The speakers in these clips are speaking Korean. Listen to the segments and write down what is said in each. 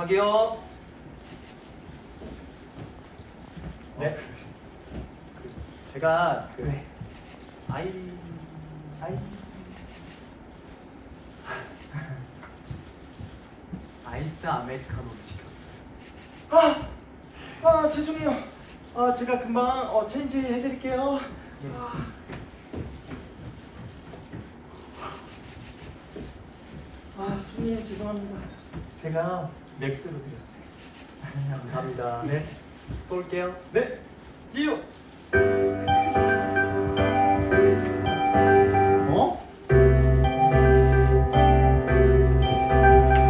저기요. 네. 제가 그 네. 아이 아이. 아이스 아메리카노를 시켰어요. 아, 아 죄송해요. 아 제가 금방 어, 체인지 해드릴게요. 네. 아. 아 손님 죄송합니다. 제가 맥스로 드렸어요. 감사합니다. 네. 또 올게요. 네. 지우. 어?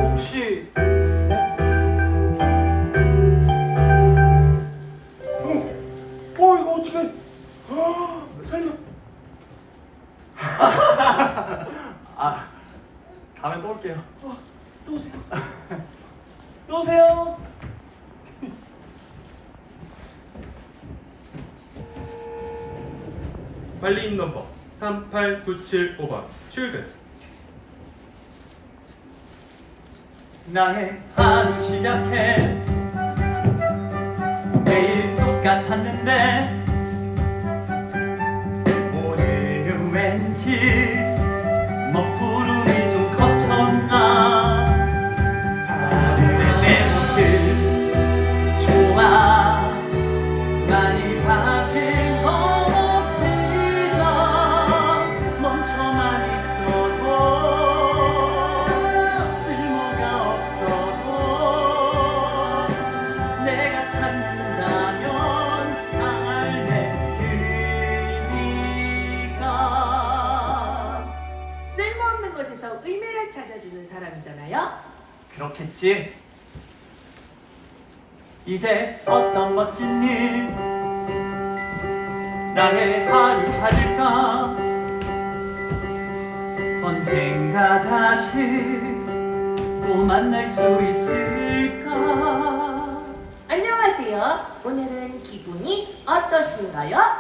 혹시 네. 어, 어 이거 어떻게? 아, 설마. 아 다음에 또 올게요. 어, 또 오세요. 또 오세요. 관리인 넘버 38975번. 출근. 나의 하루 시작해. 매일 똑같았는데 오늘은 왠지 먹구름 곳에서 의미를 찾아주는 사람이잖아요. 그렇겠지 이제 어떤 멋진 일 나의 하루 찾을까 언젠가 다시 또 만날 수 있을까 안녕하세요. 오늘은 기분이 어떠신가요?